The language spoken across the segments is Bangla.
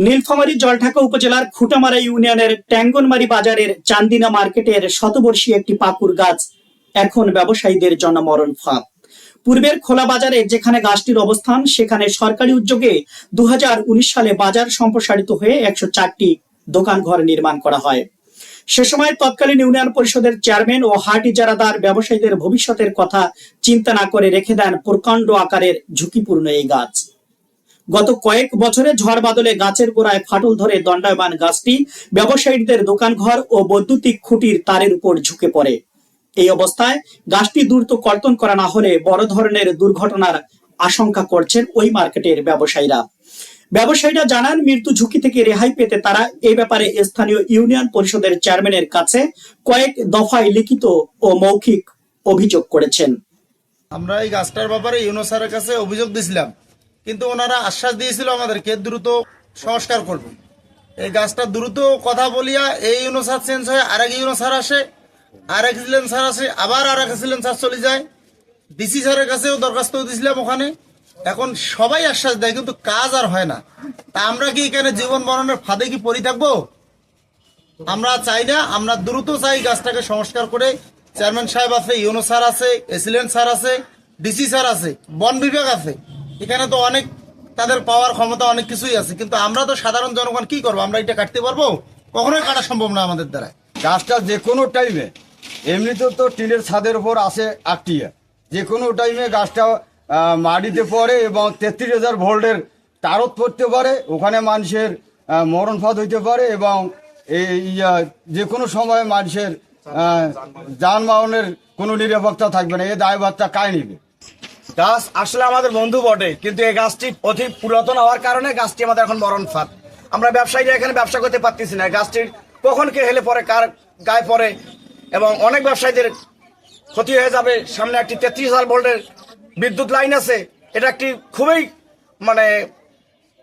নীলফামারী জলঢাকা উপজেলার খুঁটামারা ইউনিয়নের ট্যাঙ্গনমারি বাজারের চান্দিনা মার্কেটের শতবর্ষী একটি পাকুর গাছ এখন ব্যবসায়ীদের জন্য মরণ ফাঁদ। পূর্বের খোলা বাজারে যেখানে গাছটির অবস্থান, সেখানে সরকারি উদ্যোগে দুহাজার উনিশ সালে বাজার সম্প্রসারিত হয়ে একশো চারটি দোকান ঘর নির্মাণ করা হয়। সে সময় তৎকালীন ইউনিয়ন পরিষদের চেয়ারম্যান ও হাট ইজারাদার ব্যবসায়ীদের ভবিষ্যতের কথা চিন্তা না করে রেখে দেন প্রকাণ্ড আকারের ঝুঁকিপূর্ণ এই গাছ। গত কয়েক বছরে ঝড় বাদলে গাছের গোড়ায় ফাটল ধরে দণ্ডায়মান গাছটি ব্যবসায়ীদের দোকানঘর ও বৈদ্যুতিক খুঁটির তারের উপর ঝুঁকে পড়ে। এই অবস্থায় গাছটি দ্রুত কর্তন করা না হলে বড় ধরনের দুর্ঘটনার আশঙ্কা করছেন ওই মার্কেটের ব্যবসায়ীরা। ব্যবসায়ীরা জানান, মৃত্যু ঝুঁকি থেকে রেহাই পেতে তারা এই ব্যাপারে স্থানীয় ইউনিয়ন পরিষদের চেয়ারম্যানের কাছে কয়েক দফায় লিখিত ও মৌখিক অভিযোগ করেছেন। আমরা এই গাছটার ব্যাপারে ইউনো স্যারের কাছে অভিযোগ দিয়েছিলাম কিন্তু ওনারা আশ্বাস দিয়েছিল আমাদেরকে, দ্রুত সংস্কার করবে। এই গাছটা দ্রুত কথা বলিয়া এই ইউনো স্যার চেঞ্জ হয় আরেক ইউনো স্যার আসে, আরেক সিলেন স্যার আসে, আবার আর এক সিলেন স্যার চলে যায়। ডিসি স্যারের কাছেও দরখাস্ত দিয়েছিলাম ওখানে। এখন সবাই আশ্বাস দেয়, কিন্তু কাজ আর হয় না। তা আমরা কি এখানে জীবন মরণের ফাঁদে কি পড়ে থাকব? আমরা চাই না, আমরা দ্রুত চাই গাছটাকে সংস্কার করে। চেয়ারম্যান সাহেব আছে, ইউনো স্যার আছে এসিলেন্ট স্যার আছে, ডিসি স্যার আছে, বন বিভাগ আছে। এখানে তো অনেক তাদের পাওয়ার ক্ষমতা অনেক কিছুই আছে, কিন্তু আমরা তো সাধারণ জনগণ কি করব? আমরা এটা কাটতে পারব? কখনোই কাটা সম্ভব না আমাদের দ্বারা। গাছটা যে কোনো টাইমে এমনিতে তো টিনের ছাদের উপর আসে আটটিয়া। যে কোনো টাইমে গাছটা মাটিতে পড়ে এবং তেত্রিশ হাজার ভোল্টের তারত পড়তে পারে, ওখানে মানুষের মরণ ফাঁদ হইতে পারে এবং এই যে কোনো সময় মানুষের যানবাহনের কোনো নিরাপত্তা থাকবে না। এই দায়ভারটা কায় নিবে? গাছ আসলে আমাদের বন্ধু বটে, কিন্তু এই গাছটি অতি পুরাতন হওয়ার কারণে গাছটি আমাদের এখন মরণ ফাঁদ। আমরা ব্যবসায়ীরা এখানে ব্যবসা করতে পারতেছি না। গাছটির কখন কে হেলে পরে কার গায়ে পড়ে, এবং অনেক ব্যবসায়ীদের ক্ষতি হয়ে যাবে। সামনে একটি তেত্রিশ হাজার ভোল্টের বিদ্যুৎ লাইন আছে। এটা একটি খুবই মানে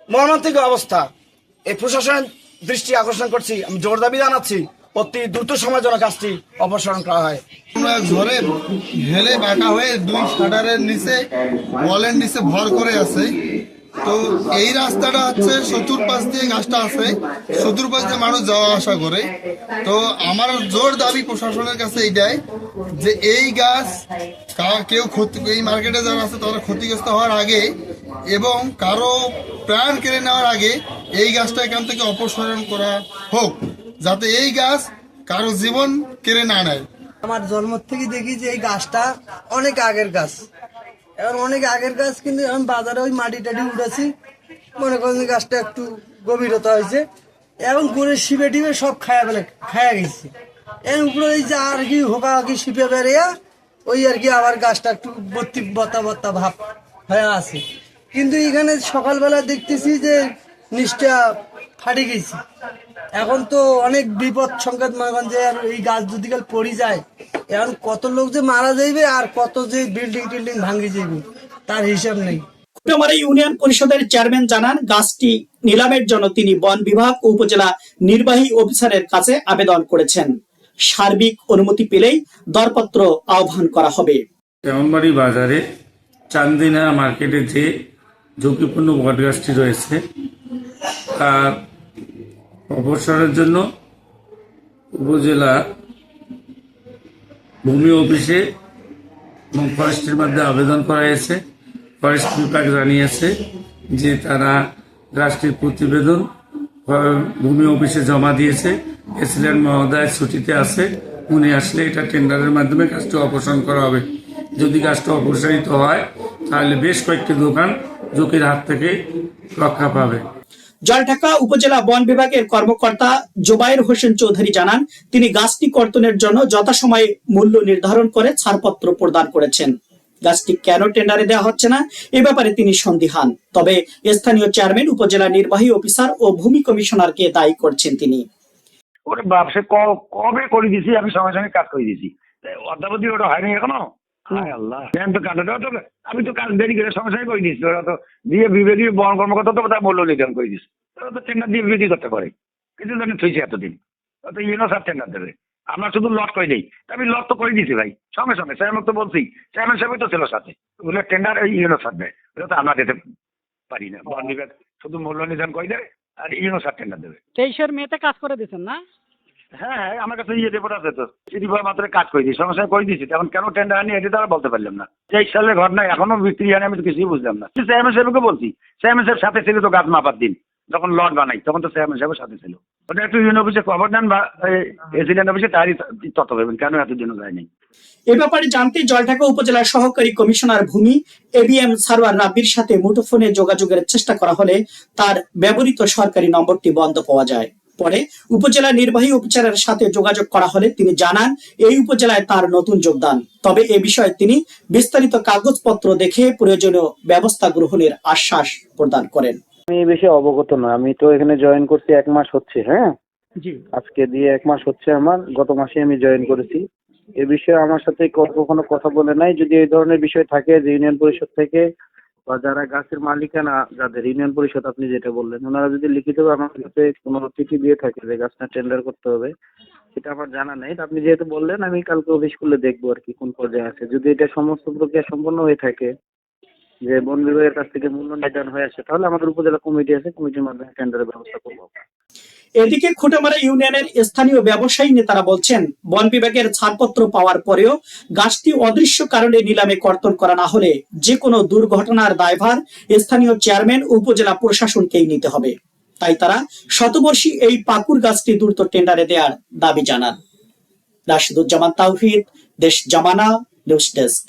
মর্মান্তিক অবস্থা। এই প্রশাসনের দৃষ্টি আকর্ষণ করছি। আমি জোর দাবি জানাচ্ছি অতি দ্রুত সময় যেন গাছটি অপসারণ করা হয়। আমরা ঝড়ে হেলে বাঁকা হয়ে দুই শাটারের নিচে, ওয়ালের নিচে ভর করে আছে। তো এই রাস্তাটা হচ্ছে চতুর্পাশ দিয়ে গাছটা আছে। চতুর্পাশ দিয়ে মানুষ যাওয়া আসা করে। তো আমার জোর দাবি প্রশাসনের কাছে এইটাই যে এই গাছ কেউ ক্ষতি, এই মার্কেটে যারা আছে তারা ক্ষতিগ্রস্ত হওয়ার আগে এবং কারও প্রাণ কেড়ে নেওয়ার আগে এই গাছটা এখান থেকে অপসারণ করা হোক। যাতে এই গাছ কারও জীবন কেড়ে না নেয়। আমার জন্ম থেকে দেখি যে এই গাছটা অনেক আগের গাছ। এখন অনেক আগের গাছ কিন্তু এখন বাজারে ওই মাটি টাটি উঠেছি। মনে করেন গাছটা একটু গভীরতা হয়েছে। এখন করে শিপে টিপে সব খায়া ফেলে, খায়া গেছে। এর উপরে ওই যে আর কি হোকা কি শিপে বেরিয়ে, ওই আর কি আবার গাছটা একটু বত্তি বত্তা বত্তা ভাব হয়ে আছে। কিন্তু এখানে সকালবেলা দেখতেছি যে নিচটা ফাটে গেছে। এখন তো অনেক বিপদ সংকেত মনে করেন যে আর এই গাছ যদি কাল পড়ে যায় এখন কত লোক যে মারা যাইবে আর কত যে বিল্ডিং টিল্ডিং ভাঙে যাইবে তার হিসাব নেই। খুঁটামারা ইউনিয়ন পরিষদের চেয়ারম্যান জানান গাছটি নিলামের জন্য তিনি বন বিভাগ উপজেলা নির্বাহী অফিসারের কাছে আবেদন করেছেন। সার্বিক অনুমতি পেলেই দরপত্র আহ্বান করা হবে। তেমনবাড়ি বাজারে চান্দিনা মার্কেটে যে ঝুঁকিপূর্ণ বটগাছটি রয়েছে তার অপসারের জন্য উপজেলা ভূমি অফিসে এবং ফরেস্টের মধ্যে আবেদন করা হয়েছে ফরেস্ট বিভাগ জানিয়েছে যে তারা গাছটির প্রতিবেদন ভূমি অফিসে জমা দিয়েছে। প্রেসিডেন্ট মহোদয় ছুটিতে আছে। উনি আসলে এটা টেন্ডারের মাধ্যমে কাজটি অপসারণ করা হবে। যদি কাজটা অপসারিত হয়, তাহলে বেশ কয়েকটি দোকান ঝুঁকির হাত থেকে রক্ষা পাবে। জলঢাকা উপজেলা বন বিভাগের কর্মকর্তা জোবায়ের হোসেন চৌধুরী জানান, তিনি গাছটি কর্তনের জন্য যথাসময়ে মূল্য নির্ধারণ করে ছাড়পত্র প্রদান করেছেন। গাছটি কেন টেন্ডারে দেওয়া হচ্ছে না? এ ব্যাপারে তিনি সন্দিহান। তবে স্থানীয় চেয়ারম্যান, উপজেলা নির্বাহী অফিসার ও ভূমি কমিশনারকে দায়ী করছেন তিনি। ওরে বাপ সে কবে করে দিছি? আমি সঙ্গে সঙ্গে কাজ করে দিছি। অদ্যাবধি ওটা হয়নি এখনও? হায় আল্লাহ। আমি তো কাজটা তো আমি তো কাজ দেরি করে সঙ্গে করে দিচ্ছি ওরা তো দিয়ে বিবেকী বন কর্মকর্তা তো তার মূল্য নির্ধারণ করে দিচ্ছে ওরা তো টেন্ডার দিয়ে করতে পারে। জানি থইছে এতদিন তো ইউনো সার টেন্ডার দেবে। আমরা শুধু লট করে দিই। আমি লট তো করে দিছি ভাই সঙ্গে সঙ্গে। চেয়ারম্যান তো বলছি চেয়ারম্যান সাহেবই তো ছিল সাথে। ওগুলো টেন্ডার ইউনো সার দেয়। ওটা তো আমরা দিতে পারি না। বন বিভাগ শুধু মূল্য নির্ধারণ করে দেয় আর ইউনো সার টেন্ডার দেবে। তেইশের মেতে কাজ করে দিচ্ছেন না? হ্যাঁ হ্যাঁ আমার কাছে ইয়ে রিপোর্ট আছে তো। মাত্র কাজ করে দিই সঙ্গে সঙ্গে করে দিয়েছি। কেন টেন্ডার আনি এটা তারা বলতে পারলাম না। সালের ঘটনা এখনও বিক্রি আনি আমি তো কিছুই বুঝলাম না। চেয়ারম্যান সাহেবকে বলছি চেয়ারম্যান সাহেব সাথে ছিল তো গাছ মাপার দিন। যখন লট বানাই, তখন তো চেয়ারম্যান সাহেবের সাথে ছিল। ওটা একটু ইউনিয়ন অফিসে খবর নেন বা অফিসে তারই পাবেন কেন যায়নি এ ব্যাপারে জানতে জলঢাকা উপজেলার সহকারী কমিশনার ভূমি এবিএম সারওয়ার রাব্বির সাথে মুঠোফোনে যোগাযোগের চেষ্টা করা হলে তার ব্যবহৃত সরকারি নম্বরটি বন্ধ পাওয়া যায়। পরে উপজেলা নির্বাহী অফিসারের সাথে যোগাযোগ করা হলে তিনি জানান এই উপজেলায় তার নতুন যোগদান। তবে এ বিষয়ে তিনি বিস্তারিত কাগজপত্র দেখে প্রয়োজনীয় ব্যবস্থা গ্রহণের আশ্বাস প্রদান করেন। আমি এই বিষয়ে অবগত নয়। আমি তো এখানে জয়েন করছি এক মাস হচ্ছে হ্যাঁ? আজকে দিয়ে এক মাস হচ্ছে আমার। গত মাসে আমি জয়েন করেছি। এ বিষয়ে আমার সাথে কখনো কথা বলে নাই। যদি এই ধরনের বিষয় থাকে যে ইউনিয়ন পরিষদ থেকে বা যারা গাছের মালিকানা, যাদের ইউনিয়ন পরিষদ আপনি যেটা বললেন, ওনারা যদি লিখিতভাবে আমার কাছে কোনো চিঠি দিয়ে থাকে যে গাছটা টেন্ডার করতে হবে, সেটা আমার জানা নেই। আপনি যেহেতু বললেন, আমি কালকে অফিস খুলে দেখব আর কি কোন পর্যায়ে আছে। যদি এটা সমস্ত প্রক্রিয়া সম্পন্ন হয়ে থাকে, যে বন বিভাগের কাছ থেকে মূল্য নির্ধারণ হয়ে আসে, তাহলে আমাদের উপজেলা কমিটি আছে, কমিটির মাধ্যমে টেন্ডারের ব্যবস্থা করব এদিকে খুঁটামারা ইউনিয়নের স্থানীয় ব্যবসায়ী নেতারা বলছেন, বন বিভাগের ছাড়পত্র পাওয়ার পরেও গাছটি অদৃশ্য কারণে নিলামে কর্তন করা না হলে যে কোনো দুর্ঘটনার দায়ভার স্থানীয় চেয়ারম্যান, উপজেলা প্রশাসনকেই নিতে হবে। তাই তারা শতবর্ষী এই পাকুর গাছটি দ্রুত টেন্ডারে দেওয়ার দাবি জানান। রাশিদুজ্জামান তাওহিদ দেশ জামানা, নিউজ ডেস্ক।